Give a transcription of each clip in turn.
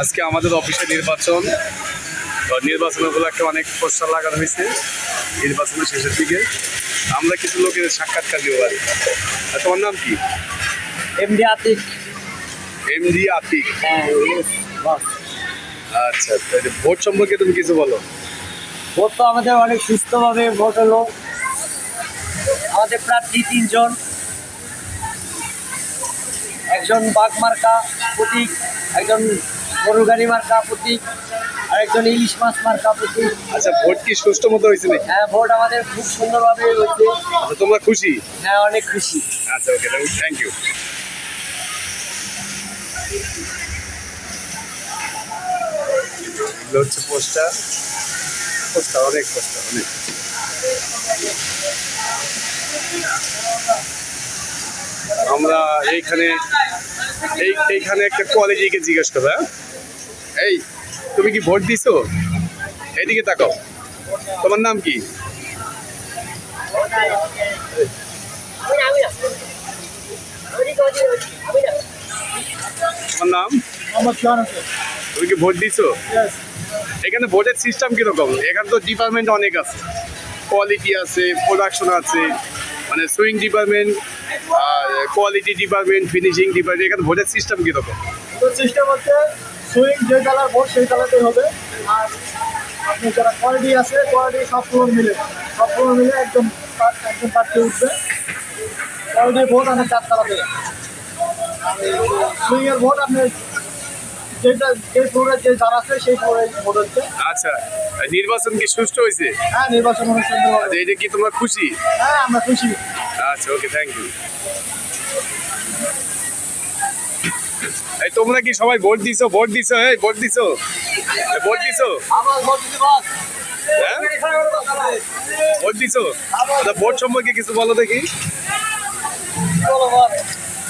আজকে আমাদের অফিসে নির্বাচন। নির্বাচন উপলক্ষে অনেক পোস্টার লাগানো হয়েছে নির্বাচনের শেষের দিকে। আমরা কিছু লোকের সাক্ষাৎকার দিব পারি তোমার নাম কি? এমডি আতিক। এমডি আতিক। হ্যাঁ আচ্ছা ভোট সম্পর্কে তুমি কিছু বলো। ভোট তো আমাদের অনেক সুস্থভাবে ভোট হলো আমাদের প্রার্থী তিনজন। একজন বাঘ মার্কা প্রতীক একজন গরু গাড়ি মার্কা প্রতীক আর একজন ইলিশ মাছ মার্কা প্রতীক। আচ্ছা ভোট কি সুষ্ঠু মতো হয়েছে নাকি? হ্যাঁ ভোট আমাদের খুব সুন্দরভাবে হয়েছে। আচ্ছা তোমরা খুশি? হ্যাঁ অনেক খুশি। আচ্ছা ওকে থ্যাংক ইউ এগুলো হচ্ছে পোস্টার। পোস্টার অনেক পোস্টার অনেক। আমরা এইখানে এই এইখানে একটা কলেজে জিজ্ঞেস করব হ্যাঁ? এই তুমি কি ভোট দিছো? এইদিকে তাকাও। তোমার নাম কি? তোমার নাম? তুমি কি ভোট দিছো? এখানে ভোটের সিস্টেম কীরকম? এখানে তো ডিপার্টমেন্ট অনেক আছে। কোয়ালিটি আছে প্রোডাকশন আছে মানে sewing department quality department finishing department এখানে ভোটের সিস্টেম কীরকম? সিস্টেম হচ্ছে সুইং যে কালার ভোট সেই কালারটাই হবে। আর আপনি যারা কোয়ালিটি আছে কোয়ালিটি সব ফ্লোর মিলে, সব ফ্লোর মিলে একদম একদম পাঠিয়ে উঠবে। কোয়ালিটি ভোট আপনার চার তালাতে সুইংয়ের ভোট আপনার যেটা যে ফ্লোরে যে যারা আছে সেই ফ্লোরে ভোট হচ্ছে। আচ্ছা নির্বাচন কি সুষ্ঠু হয়েছে? হ্যাঁ নির্বাচন হবে আচ্ছা এটা কি তোমরা খুশি? হ্যাঁ আমরা খুশি। আচ্ছা ওকে থ্যাংক ইউ এই তোমরা কি সবাই ভোট দিছো? ভোট দিছো? এই ভোট দিছো? ভোট দিছো? ভোট দিতে বস। হ্যাঁ? ভোট দিছো? আচ্ছা ভোট সম্পর্কে কিছু বলো দেখি।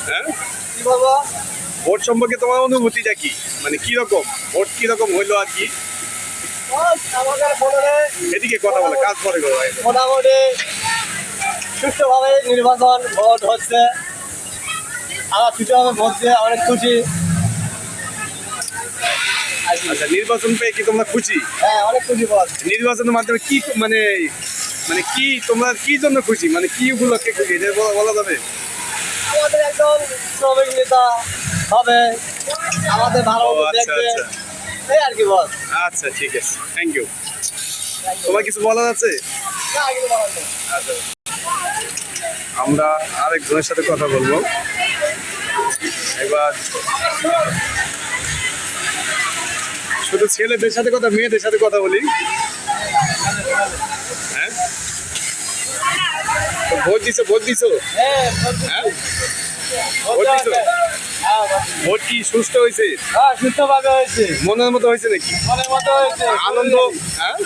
হ্যাঁ? ভোট সম্পর্কে তোমার অনুভূতিটা কি? মানে কি রকম ভোট কি রকম হইল আর কি? এদিকে কথা বলে কাজ পরে মোটামুটি সুষ্ঠুভাবে নির্বাচন ভোট হচ্ছে। আমার সুষ্ঠুভাবে ভোট দিয়ে অনেক খুশি। আচ্ছা নির্বাচন পেয়ে কি তোমরা খুশি? হ্যাঁ অনেক খুশি বস। নির্বাচনের মাধ্যমে কি মানে মানে কি তোমরা কি জন্য খুশি? মানে কি উপলক্ষে খুশি? এটা বলা- বলা যাবে? আমাদের একজন শ্রমিক নেতা হবে। আমাদের ভালো আচ্ছা, দেখবে। আচ্ছা। এই আর কি বস আচ্ছা ঠিক আছে। থ্যাংক ইউ তোমার কিছু বলার আছে? আচ্ছা। আমরা আরেকজনের সাথে কথা বলব। এবার শুধু ছেলেদের সাথে কথা মেয়েদের সাথে কথা বলি। ভোট দিছো ভোট দিছো? হ্যাঁ? ভোট কি সুস্থ হয়েছে হ্যাঁ সুস্থভাবে হয়েছে? মনের মতো হয়েছে নাকি? মনের মতো হয়েছে আনন্দ? হ্যাঁ?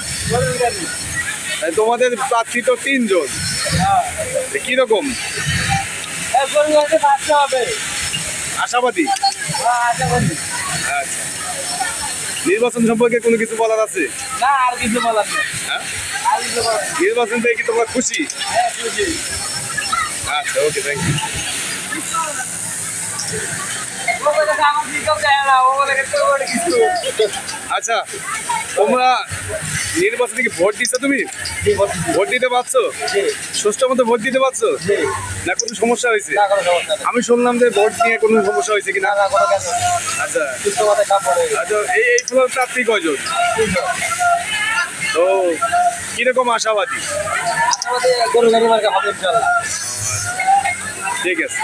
তোমাদের প্রার্থী তো তিনজন। কীরকম? আশাবাদী? আচ্ছা। নির্বাচন সম্পর্কে কোনো কিছু বলার আছে? না আর কিছু বলার নেই। হ্যাঁ? নির্বাচন পেয়ে কি তোমরা খুশি? আচ্ছা ওকে থ্যাংক ইউ আচ্ছা তোমরা নির্বাচনে কি ভোট দিচ্ছ তুমি? ভোট দিতে পারছ? সুষ্ঠু মতো ভোট দিতে পারছ? না কোনো সমস্যা হয়েছে? আমি শুনলাম যে ভোট নিয়ে কোনো সমস্যা হয়েছে কিনা? আচ্ছা। আচ্ছা এই এই প্রার্থী কয়জন? তো কীরকম আশাবাদী? ঠিক আছে।